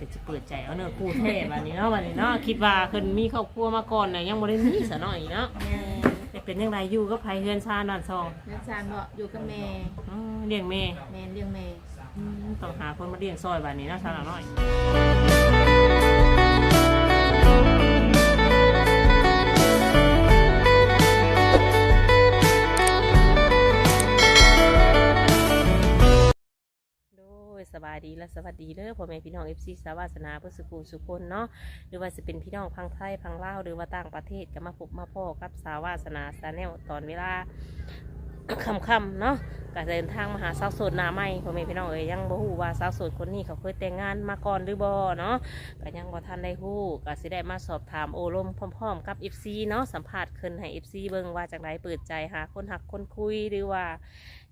ก็จะเปิดใจเอาเนื้อคู่แท้บัดนี้เนาะบัดนี้เนาะคิดว่าเพิ่นมีครอบครัวมาก่อนน่ะยังบ่ได้มีซะหน่อยเนาะแม่แต่เป็นจังไดอยู่กับไผเฮือนชาด้านซองนักชานบอกอยู่กับแม่อ๋อเลี้ยงแม่แม่เลี้ยงแม่อืมต้องหาคนมาเลี้ยงซอยบัดนี้เนาะชาวน้อย บายดีและสวัสดีเด้อพ่อแม่พี่น้อง FC สาวาสนาเพื่อสุขุสุคนเนาะหรือว่าจะเป็นพี่น้องพังไทยพังลาวหรือว่าต่างประเทศก็มาพบมาพ่อกับสาวาสนาสแนลตอนเวลาค่ำๆเนาะก็เดินทางมาหาสาวโสดนาใหม่พ่อแม่พี่น้องเอ้ยยังบ่ฮู้ว่าสาวโสดคนนี้เขาเคยแต่งงานมาก่อนหรือบ่เนาะก็ยังบ่ทันได้ฮู้ก็สิได้มาสอบถามโอลมพร้อมๆกับ FC เนาะสัมภาษณ์ขึ้นให้ FC เบิ่งว่าจังไดเปิดใจหาคนหักคนคุยหรือว่า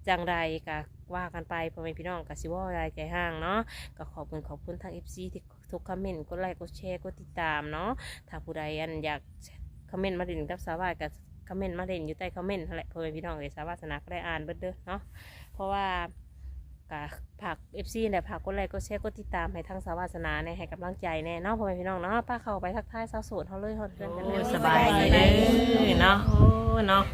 จังใดก็ว่ากันไปพ่อแม่พี่น้องก็สิว่าอะไรใจห่างเนาะก็ขอบคุณขอบคุณทาง FC ที่ทุกคอมเมนต์กดไลค์กดแชร์กดติดตามเนาะถ้าผู้ใดอันอยากคอมเมนต์มาเด่นกับสาวาก็คอมเมนต์มาเด่นอยู่ใต้คอมเมนต์นั่นแหละพ่อแม่พี่น้องเลยสาวาสนาก็ได้อ่านเบิดเด้อเนาะเพราะว่าก็ผัก FC เนี่ยผักกดไลค์กดแชร์กดติดตามให้ทางสาวาสนาเนี่ยให้กำลังใจแน่เนาะพ่อแม่พี่น้องเนาะป้าเข้าไปทักทายสาวโสดเขาเลยเขาเพื่อนกันเลยสบายดีเลยเนาะโอ้เนาะ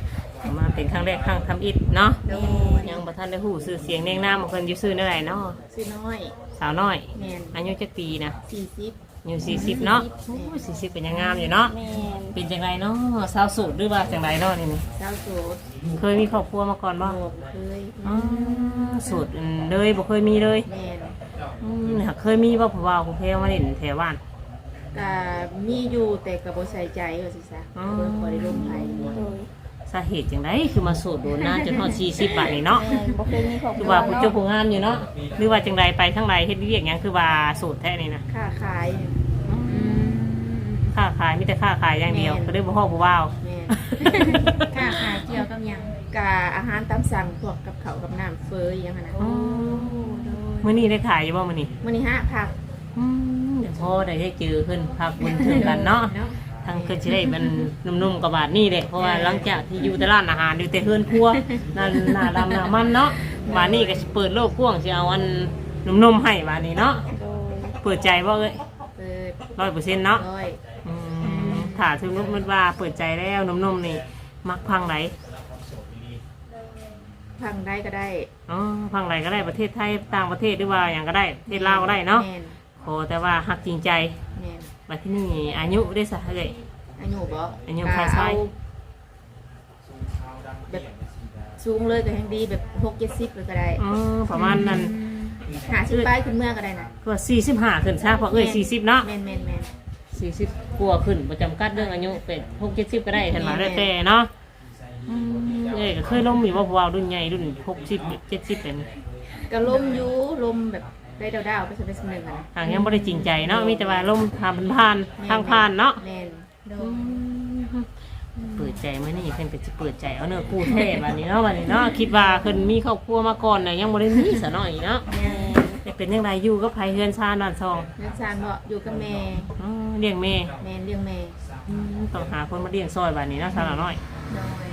มาเป็นครั้งแรกครั้งทำอิฐเนาะโดยยังบ่ทันได้หูสื่อเสียงเนียงหน้ามาเพิ่นอยู่ซื่อเท่าไหร่เนาะซื้อน้อยสาวน้อยแม่นอายุจักปีนะสี่สิบอายุ40เนาะโอ้ย40เป็นยังงามอยู่เนาะแม่นเป็นจังไรเนาะสาวโสูตรหรือว่าจังไรเนาะนี่นี่เจ้าโสดเคยมีครอบครัวมาก่อนบ่บอกเคยอ๋อสูตรเลยบ่เคยมีเลยแม่นอืมหากเคยมีบ่ผู้ว่าผู้เพลมาเล่นแถวบ้านก็มีอยู่แต่ก็บ่ใส่ใจว่าสิซะอ๋อเบิ่งบ่ได้ลงไผโดย สาเหตุจังไดคือมาสูตรโดนนานจนฮอด40บาทนี่เนาะแม่บ่เคยมีครอบคคืรัอวว่าผู้เนาะเจ้าผู้งามอยู่เนาะหรือว่าจังไดไปทางใดเฮ็ดเวียกหยังคือว่าสูตรแท้นี่นะค้าขายค้าขายมีแต่ค้าขายอย่างเดียวแม่นก็เลยบ่ฮอดผู้ว่าว แม่นค่ะค่ะเกี่ยวกับหยังกะอาหารตามสั่งพวกกับข้าวกับน้ำเฟยอหยังนั้นนะอ๋อโดยมื้อนี้ได้ขายอยู่บ่มื้อนี้มื้อนี้ฮะผักอืมเดี๋ยวพ่อได้ได้เจอขึ้นพักบุญถึงกันเนาะเนาะ ทางคือจะได้มันนุ่มๆกับบาดนี่แหละเพราะว่าหลังจากที่อยู่แต่ร้านอาหารอยู่แต่เฮือนครัวหนาหนาดำหนามันเนาะบาดนี่ก็สิเปิดโลกกว้างสิเอาอันนุ่มๆให้บาดนี้เนาะโดยเปิดใจบ่เอ้ยเปิดร้อยเปอร์เซ็นต์เนาะร้อยอืมถ้าถึงนุมันว่าเปิดใจแล้วนุ่มๆนี่มักพังไหนพังได้ก็ได้อ๋อพังไหนก็ได้ประเทศไทยต่างประเทศหรือว่าอย่างก็ได้ประเทศลาวก็ได้เนาะแม่นขอแต่ว่าหักจริงใจแม่น บัดที่นี่อายุได้สักเท่าไหร่อายุบ่อายุก็ใครใช้เอาแบบสูงเลยก็ยังดีแบบหกเจ็ดสิบเลยก็ได้อ๋อประมาณนั้นหาชิ้นป้ายขึ้นเมื่อก็ได้นะก็สี่สิบห้าขึ้นซะเพราะเอ้ยสี่สิบเนาะแม่นแม่นแม่นสี่สิบกลัวาขึ้นประจำกัดเรื่องอายุเป็นหกเจ็ดสิบก็ได้ทันมาแม่ได้นแต่เนาะอืมเอ้ยก็เคยล้มอยู่ว่าพวกเรารุ่นใหญ่รุ่นหกสิบเจ็ดสิบเป็นก็ลมอยู่ลมแบบ ได้ดาวๆไปสักเป็นสนึงอะนะห่างยังไม่ได้จริงใจเนาะมีแต่ว่าล้มทำผ่านทางผ่านเนาะแม่นโดอืยมเปิดใจเมื่อนี้เพิ่นก็จะเปิดใจเอาเนื้อคู่แท้บัดนี้เนาะบัดนี้เนาะคิดว่าเพิ่นมีครอบครัวมาก่อนน่ะยังบ่ได้มีซะหน่อยเนาะแม่นแต่เป็นจังไดอยู่กับไผเฮือนชาด้านซองนักชานบอกอยู่กับแม่อ๋อเลี้ยงแม่แม่นเลี้ยงแม่อืมต้องหาคนมาเลี้ยงซอยบัดนี้เนาะชาวละน้อยโดย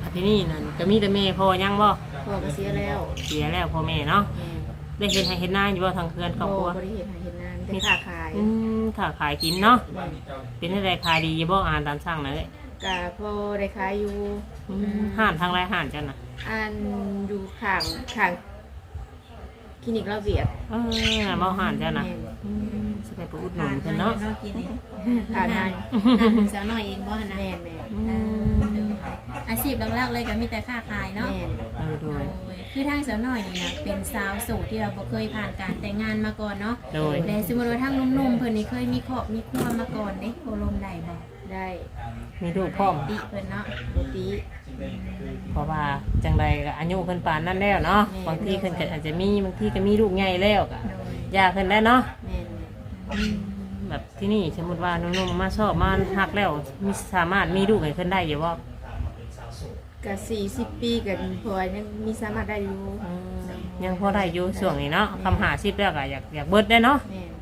อะที่นี่นั่นก็มีแต่แม่พ่อยังบ่พ่อก็เสียแล้ว เสียแล้วพ่อแม่เนาะแม่น ได้เห็นให้เห็นหน้าอยู่บ่ทางเพื่อนครอบครัวบ่ได้เห็นหาเห็นนานแต่ค้าขายอืมค่ะขายกินเนาะแม่นเป็นอะไรขายดีบ่อ่านตามสั่งนะเอ้ยก็พอได้ขายอยู่อืมห่านทางไรห่านจันน่ะอันอยู่ข้างข้างคลินิกลาเวียดเออบ่ห่านจันน่ะแม่นอืมสิไปไปอุดหนุนเพิ่นเนาะกินนี่ผ่านมาสาวน้อยเองบ่หั่นนะแม่นแม่น อืมอาชีพหลักๆเลยก็มีแต่ค้าขายเนาะ แม่นเออโดโดยยคือทางสาวน้อยนี่นะเป็นสาวโสดที่เราบ่เคยผ่านการแต่งงานมาก่อนเนาะโดย แต่สมมติว่าทางหนุ่มๆเพิ่นนี่เคยมีครอบมีครัวมาก่อนเด้โอลมได้บ่ได้มีลูกพร้อม ติเพิ่นเนาะโรตีเพราะว่าจังใดก็อายุเพิ่นปานนั้นแล้วเนาะแม่บางทีเพิ่นก็อาจจะมีบางทีก็มีลูกใหญ่แล้วก็โดยยากขึ้นได้เนาะแม่นอืมแบบที่นี่สมมุติว่านุ่มๆมาชอบมาฮักแล้วมีสามารถมีลูกให้เพิ่นได้อยู่บ่ ก็สี่สิบปีกันพอยังมีสามารถได้อยู่อืมยังพอได้อยู่ช่วงนี้เนาะคำหาชิปแล้วก็อยากอยากเบิดได้เนาะแม่น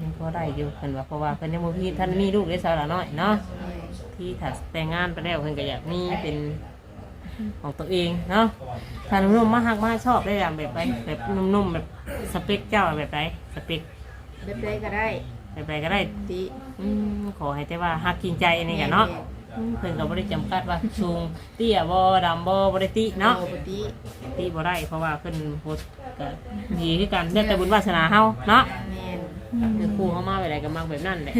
ยังพอได้อยู่เพิ่นว่าเพราะว่าเพิ่นยังบ่มีท่านมีลูกได้สาวละน้อยเนาะแม่นที่ถ้าแต่งงานไปแล้วเพิ่นก็อยากมีเป็นของตัวเองเนาะถ้าหนุ่มๆมาฮักมาชอบได้แบบแบบไปแบบนุ่มๆแบบสเปคเจ้าแบบไหนสเปคแบบใดก็ได้ไปไปก็ได้ ติอืมขอให้แต่ว่าฮักกินใจอันนี้กันเนาะอืม เพิ่นก็บ่ได้จำกัดว่าสูงเตี้ยบ่ดำบ่บ่ได้ติเนาะปกติติบ่ได้เพราะว่าเพิ่นโพสต์ก็ดีคือกันแล้วแต่บุญวาสนาเฮาเนาะ แม่ นคือครูเฮามาไว้ได้ก็มักแบบนั้นแหละ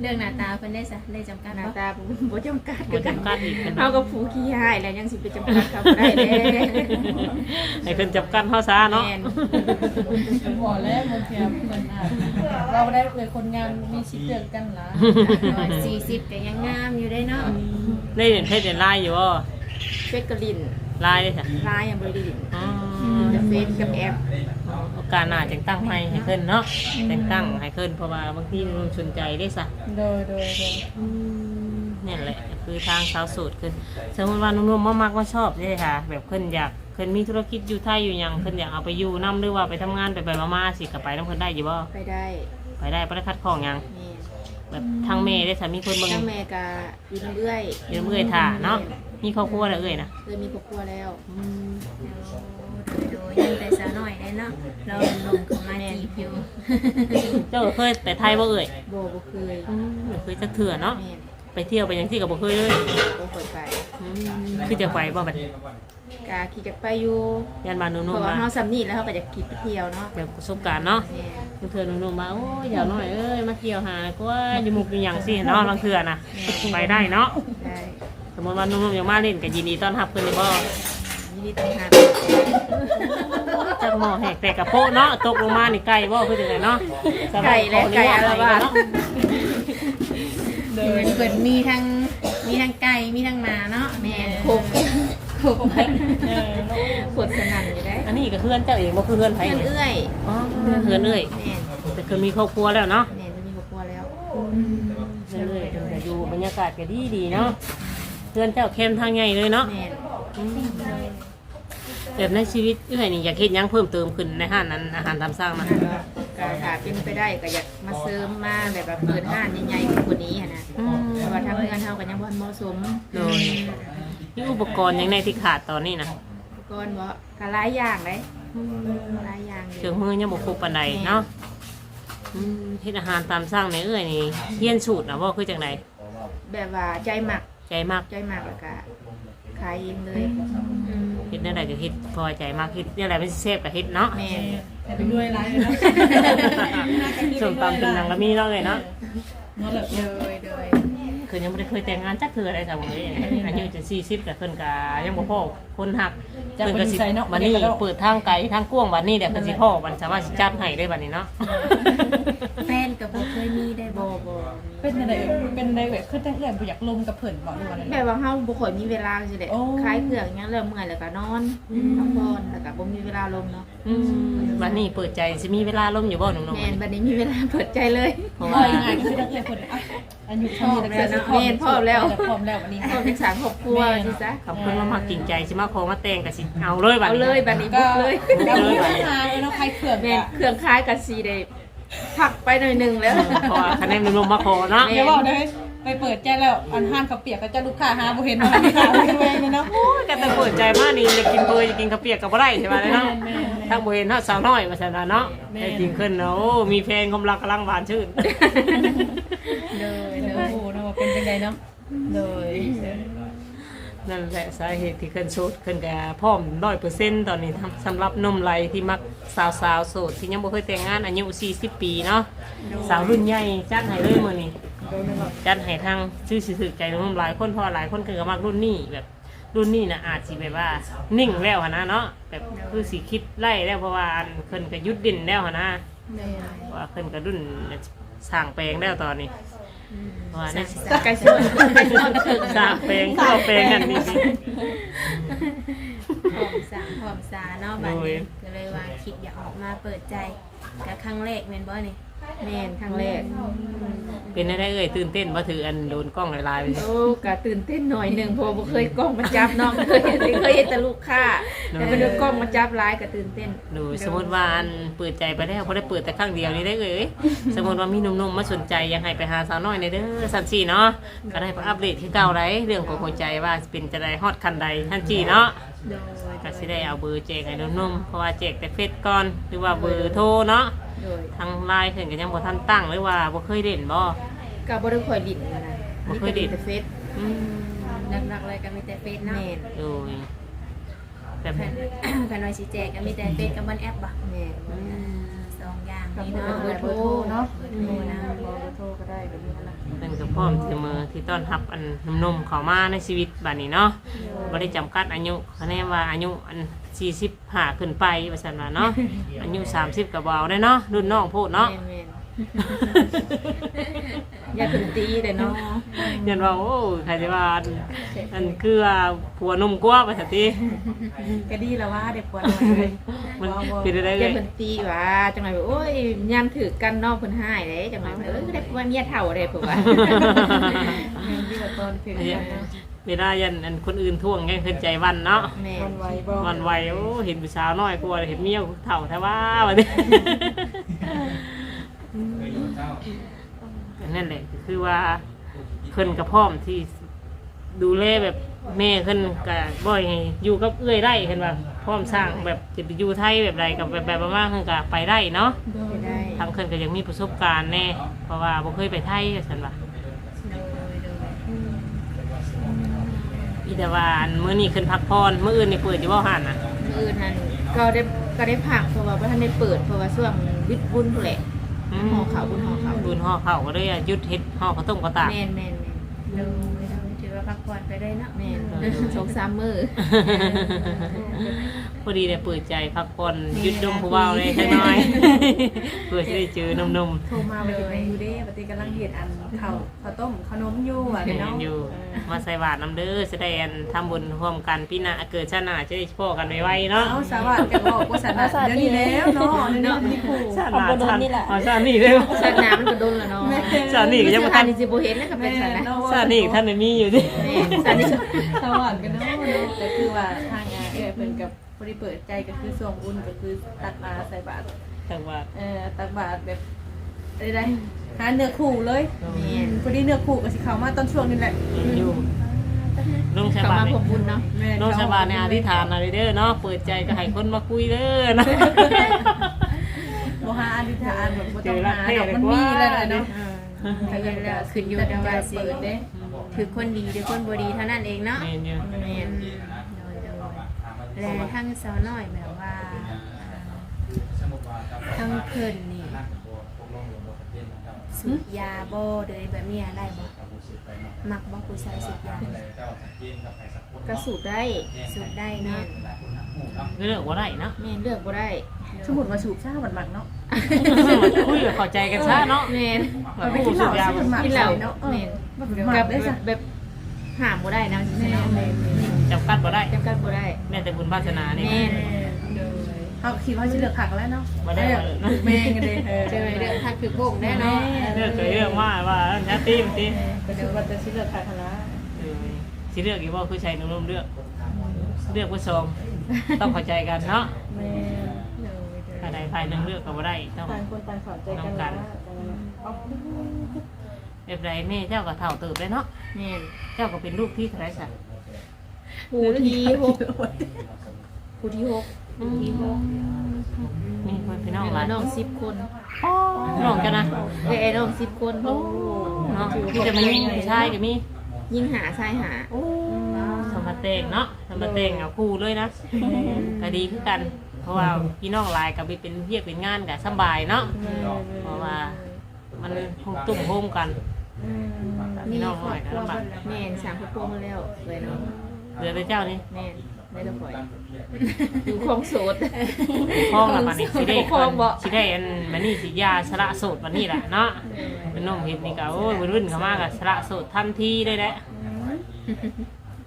เรื่องหน้าตาเพิ่นได้ซะได้จำกัดหน้าบ่ตาบ่บ่จำกัดบ่จำกัดอีกเพิ่นเฮากับผู้ขี้หายแล้วยังสิไปจำกัดเขาบ่ได้เด้ให้เพิ่นจำกัดเฮาซะเนาะแม่นบอกแล้วบางทีมันอาจเราได้เลยคนงานมีชิดเดือนกันละสี่สิบก็ยังงามอยู่ได้เนาะได้เห็นเพจเห็นไลน์อยู่บ่เฟซกับลินไลน์ได้จ้ะไลน์ยังบ่ได้ลินอ๋อแต่ เฟซกับแอปโอกาสหน้าจังตั้งให้ให้เพิ่นเนาะจังตั้งให้เพิ่นเพราะว่าบางทีมันสนใจได้ซะโดยโดยโดยนี่นแหละคือทางสาวโสูตรคือสมมติว่านุ่มๆมากๆว่าชอบใช่ค่ะแบบเพิ่นอยากเพิ่นมีธุรกิจอยู่ไทยอยู่หยังเพิ่นอยากเอาไปอยู่นํหรือว่าไปทำงานไปไปมาๆสิก็ไปนํเพิ่นได้อยู่บ่ไปได้ ไปได้บ่ได้คัดของหยังแม่นแบบทางแม่ได้สามีคนเบิ่งทั้งแม่กับอีน้ำเอื้อยอยู่นำเอื้อยท่าเนาะมีครอบครัวแล้วเอ้อยนะเคยมีครอบครัวแล้ว โดยโดยยังแต่สาวน้อยได้เนาะเราลงเข้ามาจีบอยู่เจ้าก็เคยไปไทยบ่เอ้อยโบบ่เคยอืมบ่เคยจักเทื่อเนาะ แม่นไปเที่ยวไปหยังที่ก็บ่เคยเลยบ่เคยไปอืมคือจะไปบ่บัดกาขี่จักรไปอยู่ยันบ้านนุ่เพมราะๆว่ามาเฮาสำนีแล้วเฮาก็จะขี่ไปเที่ยวเนาะแบบประสบการณ์เนาะ แม่นบางเทื่อนุ่มๆมาโอ้ยอย่าน้อยเอ้ยมาเที่ยวหาก็ว่าอยู่หมุกอยู่หยังสิเนาะบางเทื่อน่ะไปได้เนาะได้สมมติว่านุ่มๆอยากมาเล่นก็ยินดีต้อนรับเพิ่นเลยบ่ยินดีต้อนรับจัก หมอแหกแต่กระโปะเนาะตกลงมานี่ไก่บ่คือจังไดเนาะสบายไก่และไก่อาละวาดเนาะโดเดี๋ยเพิ่นมีทั้งมีทั้งไก่มีทั้งหมาเนาะแม่นคกคกขดสนั่นอยู่ได้อันนี้ก็เพื่อนเจ้าเองบ่คือเพื่อนไผเพื่อนเนี่ยเอื้อยอ๋อเพื่อนเอ้ยแม่นแต่คือมีครอบครัวแล้วเนาะแม่จะมีครอบครัวแล้วเพื่อนเอ้ยเพิ่นก็อยู่บรรยากาศก็ดีดีๆเนาะเพื่อนเจ้าเข้มทางใหญ่เลยเนาะ แม่ อืม แบบในชีวิตเอ้ยนี่อยากเฮ็ดหยังเพิ่มเติมขึ้นในห้านนั้นอาหารตามสั่งนะก็ถ้าเป็นไปได้ก็อยากมาเสริมมาแบบว่าเปิดห้านใหญ่ๆกว่านี้หั้นนะอืมเพราะว่าทางเงินเฮาก็ยังบ่เหมาะสมโดยนี่อุปกรณ์หยังในที่ขาดตอนนี้นะก่อนบ่ก็หลายอย่างเลยหลายอย่างอเครื่อยู่งมือยังบ่ครบปานใดเนาะอืมเฮ็ดอาหารตามสั่งในเอ้ยนี่เฮียนสูตรนะว่าคือจังไดแบบว่าใจหมักใจมาก ใจหมักแล้วก็ ขายเองเลยอืมเฮ็ดแนวใดก็เฮ็ดพอใจมากเฮ็ดแนวใดมันสิแซ่บก็เฮ็ดเนาะแม่นแต่ไปด้วยร้ายเลยนะส้มตำเป็นหนังก็มีเนาะเลยเนาะเนาะแบบโดยโดย คือยังบ่ได้เคยแต่งงานจักเทื่ออะไรจ้ะบ่เอ้ยอายุจะ40ก็เพิ่นก็ยังบ่พอคนหักจากเพิ่นเป็ก็นสิใส่เนาะ บัดนี้เปิดทางไกลทางกว้างบัดนี้เดี๋ยวเพิ่นสิพ่อบัดสามารถสิจัดให้ได้บัดนี้เนาะ แฟนก็บ่เคยมีได้บ่บ่บ่เป็นอะไรเป็นอะไรแบบขึ้นแต่เพื่อนอยากลมกับเพื่อนบอกด้วยวันนั้นแบบว่าเฮาบ่ค่อยมีเวลาจังซี่แหละโอ้ขายเครื่องหยังเริ่มเมื่อยแล้วก็นอนพักผ่อนแล้วก็บ่มีเวลาลงเนาะอืมบัดนี้เปิดใจสิมีเวลาล่มอยู่บ่น้องๆแม่นบัดนี้มีเวลาเปิดใจเลยเพราะอ๋อว่า ยังไงก็คือตั้งแต่คนอะอายุเท่านี้พร้อมแล้วเนาะแม่นพร้อมแล้วพร้อมแล้ววันนี้ก็เป็นสารครอบครัวสิจ๊ะขอบคุณมากๆจริงใจสิมาขอมาแต่งก็สิเอาเลยบัดเอานี้เลยบัดนี้ก็บุกเลยก็มีปัญหาเลยเนาะใครเขื่อนแม่นอะเครื่องคล้ายกับซีได้พักไปหน่อยหนึงแล้วเพราะว่าคะแนนมันลงมาขอเนาะแม่เดี๋ยวบอกได้ ไปเปิดแจ้แล้วอันห้านเขาเปียกก็จะลูกค้าหาบ่เห็นว่ามีขายด้วยเลยเนาะ โอ้ยก็แต่เปิดใจมากนี่จะกินเบอร์จะกินข้าวเปียกกับบ่ได้ใช่ไหมเนาะถ้าบ่เห็นเนาะสาวน้อยมาซั่นน่ะเนาะแต่จริงขึ้นเนาะโอ้มีแฟนกำลังกำลังหวานชื่น เลยเนาะโอ้โหเนาะว่าเป็นจังไดเนาะเลยนั่นแหละสาเหตุที่ขึ้นโสดขึ้นกับพร้อมร้อยเปอร์เซ็นต์ตอนนี้ทำสำหรับหนมไหลที่มักสาวสาวๆโสดที่ยังบ่เคยแต่งงานอายุ40 ปีเนาะสาวรุ่นใหญ่จัดให้เลยมื้อนี้ จัดให้ทางชื่อสิถือใจหนุ่มหลายคนเพอหลายคนคือก็มักรุ่นนี้แบบรุ่นนี้นะอาจสิแบบว่านิ่งแล้วหั้นนะเนาะแบบคือสิคิดไล่แล้วเพราะว่าอันเพิ่นก็หยุดดินแล้วหั้นนะแม่นเพราะว่าเพิ่นก็รุ่นสร้างแปลงแล้วตอนนี้เพราะว่าในไก่สดไก่สดเครื่องสร้างแปลงเข้าแปลงกันนี่ สิพร้อมสามพร้อมสาเนาะบัดโดยนี้ก็เลยว่าคิดอยากออกมาเปิดใจกับครั้งแรกแม่นบ่นี่แม่นครั้งแรกเป็นได้เอ่ยตื่นเต้นว่าถืออันโดนกล้องหลายๆไปสิโอ้ก็ตื่นเต้นหน่อยหนึงเพราะว่าบ่เคยกล้องมาจับเน้องเคยเห็นเคยเห็นแต่ลูกค้าแต่ไปดูกล้องมาจับหลายก็ตื่นเต้นดูสมมติว่าอันเปิดใจไปแล้วเพราะได้เปิดแต่ครั้งเดียวนี่ได้เอ่ยสมมติว่ามีหนุ่มๆมาสนใจอยังให้ไปหาสาวน้อยในเด้อสันจีเนาะก็ได้ไปอัปเดตที่เก่าไรเรื่องของหัวใจว่าเป็นจะได้ฮอตคันใดทันจีเนาะโดย ก็สิได้เอาเบอร์แจกให้นุ่มๆเพราะว่าแจกแต่เฟซก่อนหรือว่าเบอร์โทรเนาะโดยทางไลน์เพิ่นก็ยังบ่ทันตั้งหรือว่าบ่เคยเล่นบ่ก็บ่ได้ค่อยดิ้นนะบ่เคยดิ้นมีแต่เฟซอืมหลักๆเลยก็มีแต่เฟซเนาะแม่นโดยแบบคันคันว่าสิแจกก็มีแต่เฟซกับบนแอปบ่แม่นอืม นี่เบอเนาะร์เบอร์โทรเนาะเบอร์โทรนะเบอร์โทรก็ได้แบบนี้นะเพิ่นก็พร้อมเสมอที่ต้อนรับอันหนุ่มๆเข้ามาในชีวิตบัดนี้เนาะบ่ได้จำกัดอายุคะแนนว่าอายุอัน45ขึ้นไปว่าซั่นว่าเนาะอายุ30ก็บ่เอาได้เนาะรุ่นน้องโพดเนาะ แม่นๆ อย่าขึ้นตีเลยเนาะยันว่าโอ้ใครจะว่าอันอันคือว่าผัวหนุ่มกว่าไปสักทีก็ดีแล้วว่าเด็กปวดหน่อยเลยมันเป็นอะไรอเลย่ายขึ้นตีว่าจังได๋โอ้ยยามถือกันเนาะเพิ่นหายเด้จังได๋เออได้ว่าเมียเฒ่าได้เพิ่นว่าที่ว่าตอนเพลงกันนะเวลายันอันคนอื่นท่วงแง่ขึ้นใจวันเนาะแม่วันไวบ่วันไวโอ้เห็นผู้สาวน้อยกลัวเห็นเมียเถ่าแท้ว่าวันนี้ นั่นแหละคือว่าเพิ่นกับพร้อมที่ดูแลแบบแม่เพิ่นกับบ่อยให้อยู่กับเอื้อยได้เห็นว่าพร้อมสร้างแบบจะไปอยู่ไทยแบบใดกับแบบแบบประมาณเพิ่นก็ไปได้เนาะไปได้ทางเพิ่นก็ยังมีประสบการณ์แน่เพราะว่าบ่เคยไปไทยซั่นว่าโดยโดยอีแต่ว่าอันมื้อนี้ขึ้นพักพรมื้ออื่นนี่เปิดอยู่บ่ห่านน่ะ มื้ออื่นนั่นก็ได้ก็ได้พักเพราะว่าบ่ทันได้เปิดเพราะว่าช่วงวิทย์บุญพุ่นแหละ ห่อข้าวบุญห่อข้าวบุญห่อข้าวก็เลยหยุดเฮ็ดห่อข้าวต้มข้าวตาก แม่นแม่นโดยโดยถือ ว่าพักผ่อนไปได้เนาะแม่นแม่นสองสามมื้อพอดีได้เปิดใจพักผ่อนหยุดดมผู้เบาเลยจักหน่อย เพื่อจะได้เจอหนุ่ม โทรมาวันนี้อยู่เด้ปฏิกำลังเฮ็ดอันข้าวข้าวต้มขนมอยู่อะๆเห็นเนาะอยู่มาใส่บาตรน้ำเด้อแสดงทำบุญร่วมกันพี่นาเกิดชาติหน้าจะได้พ่อกันไวๆเนาะเอาสวัสดิ์กันบอกว่าสันนะเดี๋ยวนี้แล้วเนาะเดี๋ยวนี้มีครูชาติหน้าชาติอ๋อชาตินี้เลยชาติหน้ามันก็โดนแล้วเนาะชาตินี้ก็ยังบ่ทัทันนนี่สิบ่เห็นนะก็เป็นซั่นนะ ชาตินี้ท่านได้มีอยู่ดิแม่นชาตินี้สวัสดิ์กันเนาะแต่คือว่าทางงานเอ้ยเพิ่นกับพอดีเปิดใจก็คือส่วงอุ่นก็คือตักมาใส่บาตรจังหวัดเอ่อตักบาตรแบบได้ได้หาเนื้อคู่เลยแม่นพอดีเนื้อคู่ก็สิเข้ามาตอนช่วงนี้แหละอยู่ลุงชาเข้าบามานผมบุญเนาะแม่ลุงชาบานในอธิษฐานอะไรเด้อเนาะเปิดใจก็ให้คนมาคุยเด้อเนาะบ่หาอธิษฐานแบบบ่ต้องหาดอกมันมีแล้วล่ะเนาะแต่ยังแล้วขึ้นอยู่กับว่าสิ คือคนดีหรือคนบ่ดีเท่านั้นเองเนาะแม่นอยู่แม่นโดยโดยและทั้งสาวน้อยแบบว่าทั้งเพิ่นนี่สูบยาบ่โดยแบบนี้ได้บ่มักบ่ผู้ชายสูบยาก็สูบได้สูบได้เนาะเลือกว่าได้เนาะแม่นเลือกบ่ได้สมมุติว่าสูบซ่าบัดมักเนาะ คุยกับเข้าใจกันซะเนาะแม่นแบบผู้สูบยามันหมักกินเหล้าเนาะแม่นมันกักับบได้จ้ะแบบห้ามบ่ได้นะสิเนาะจำกัดบ่ได้จำกัดบ่ได้แม่แต่บุญวาสนานี่แม่นเอาคิดว่าสิเลือกผักแล้วเนาะบ่ได้เอบ่อได้แม่งกันเด้เออเจอเรื่องทักคือโป่งได้เนาะเลือกเคยเลือกว่าว่าชาติมันติก็คือว่าจะสิเลือกผักแล้วเออสิเลือกอีกว่าคือใช้นุ่มๆเลือก เลือกผู้ชมต้องเข้าใจกันเนาะ แม่ ถ้าใดฝ่ายหนึงเลือกก็บ่ได้ต้อง ต่างคนต่างเข้าใจกันแล้วเอาแบบใดแม่เจ้าก็เฒ่าเติบได้เนาะแม่นเจ้าก็เป็นลูกที่เท่าไหร่ซะผู้ที่หกผู้ที่หกที่หกมีคนพี่น้องหลายน้อง10คนน้องกันนะเอ้ยน้อง10คนเนาะที่จะมีผู้ชายก็มียิงหาชายหาสมบัติเตงเนาะสมบัติเตงเอาคู่เลยนะก็ดีคือกัน เพราะว่าพี่น้องหลายกับเป็นเรียกเป็นงานกับสบายเนาะ เพราะว่า มันตุ่มโฮมกันพี่น้องหน่อยก็ลำบากแม่นสามครอบครัวมาแล้วเลยเนาะเหลือแต่เจ้านี่แม่นได้ละข่อยอยู่คลองโสดพ้องละมันนี่สิได้พ้องบ่สิได้อันมันนี่สิยาสละโสดวันนี้แหละเนาะเป็นน้องเห็ดนี่ก็โอ้ยรุ่นๆเข้ามากับสละโสดทันทีเลยแหละ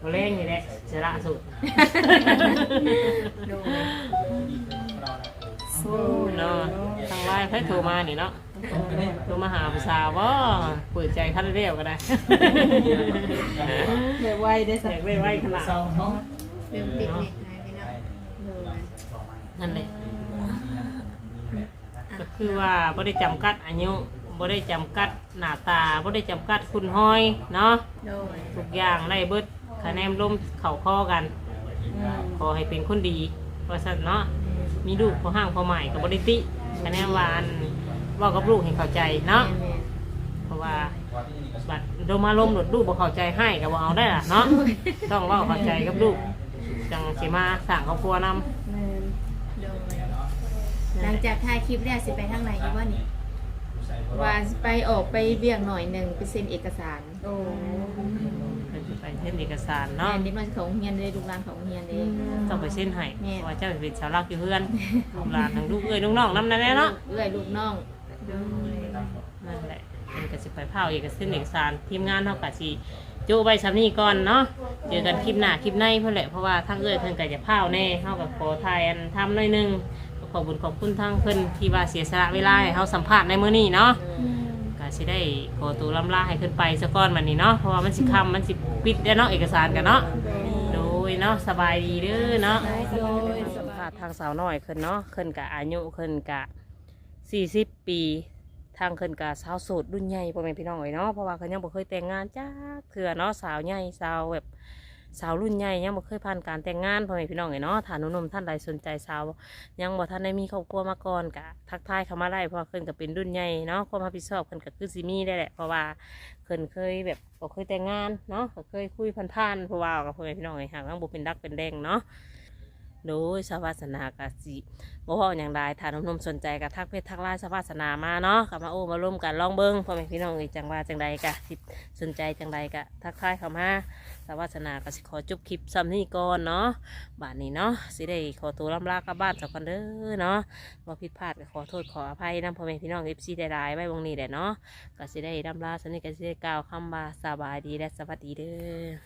บ่เล่งนี่แหละสละโสดโดยโอ้เนาะทางไลน์เพิ่นโทรมานี่เนาะโทรมาหาผู้สาวบ่เปิดใจคันเรียวก็ได้ เดี๋ยวไวได้แสสักกไว้ไว้ขนาดเรื่องติดเน็ตนายพี่น้องนั่นแหละก็คือว่าบ่ได้จำกัดอายุบ่ได้จำกัดหน้าตาบ่ได้จำกัดคุณห้อยเนาะโดยทุกอย่างได้เบิด คะแนนร่มเข้าข้อกัน ขอให้เป็นคนดีว่าซั่นเนาะมีลูกพอห้างพอใหม่กับบริติคะแนนวาอันเว่ากับลูกให้เข้าใจเนาะแม่นเพราะว่าบัดโดมาลมหลุดลูกบ่เข้าใจให้ก็บ่เอาได้ล่ะเนาะต้องเว่าเข้าใจกับลูกจังสิมาสร้างครอบครัวนำโดยหลังจากถ่ายคลิปแล้วสิไปทางไหนอยู่ว่านี่ว่าสิไปออกไปเบี่ยงหน่อยหนึ่งไปเซ็นเอกสารโอ้เพิ่นสิไป เซ็นเอกสารแม่เนาะนนิดหน่อยของเฮียนเลยลูกหลานของเฮียนเลยต้องไปเซ็นให้แม่เพราะว่าเจ้าเป็นชาวลักอยู่เพื่อนลูกหลานทั้งลูกเอ้ยลูกน้องนำนั่นแหละเนาะ เอื้อยลูกน้อง นั่นแหละมันก็สิไปเผาเอกสารเอกสารทีมงานเฮาก็สิโจ้ใบสำนี้ก่อนเนาะ เจอกันคลิปหน้าคลิปในเพิ่นแหละเพราะว่าทางเอ้ยเพิ่นก็จะเผาแน่เฮาก็ขอทายอันทำหน่อยหนึงก็ขอบุญขอบคุณทางเพิ่นที่ว่าเสียสละเวลาให้เฮาสัมภาษณ์ในมื้อนี้เนาะ ก็สิได้ขอตัวลำลาให้ขึ้นไปสะก้อนมันนี่เนาะเพราะว่ามันสิคำมันสิปิดแล้วเนาะเอกสารกันเนาะโดยเนาะสบายดีเด้อเนาะโดยสัมภาษณ์ทางสาวน้อยขึ้นเนาะขึ้นกะอายุขึ้นกะสี่สิบปี ทางขึ้นกะสาวโสดรุ่นใหญ่พ่อแม่พี่น้องเลยเนาะเพราะว่าเขายังบ่เคยแต่งงานจ้าเถื่อเนาะสาวใหญ่สาวแบบ สาวรุ่นใหญ่ยังบ่เคยผ่านการแต่งงานพ่อแม่พี่น้องไงเนาะถ้าหนุ่มๆท่านใดสนใจสาว ยังบ่ท่านได้มีครอบครัวมาก่อนกะทักทายเข้ามาได้เพราะเพิ่นก็เป็นรุ่นใหญ่เนาะความรับผิดชอบเพิ่นก็คือสิมีได้แหละเพราะว่าเพิ่นเคยแบบบ่เคยแต่งงานเนาะก็เคยคุยผ่านๆเพราะว่ากับพ่อแม่พี่น้องไงห่างยังบ่เป็นดักเป็นแดงเนาะ โดยสาวาสนากะสิบ่เว้าหยังใดถ้านุ่มๆสนใจก็ทักเพจทักไลน์สาวาสนามาเนาะก็มาโอ้มาร่วมกันลองเบิ่งพ่อแม่พี่น้องเอ้ยจังว่าจังใดกะสิสนใจจังใดกะทักทายเข้ามาสาวาสนาก็สิขอจบคลิปซ้ำนี้ก่อนเนาะบานนี้เนาะสิได้ขอตัวลำลากลับบ้านสักกันเด้อเนาะว่าผิดพลาดก็ขอโทษขออภัยนำพ่อแม่พี่น้องเอฟซีได้ๆไว้วงนี้แหละเนาะก็สิได้ลำลาสนิทก็สิได้กล่าวคำว่าสบายดีและสวัสดีเด้อ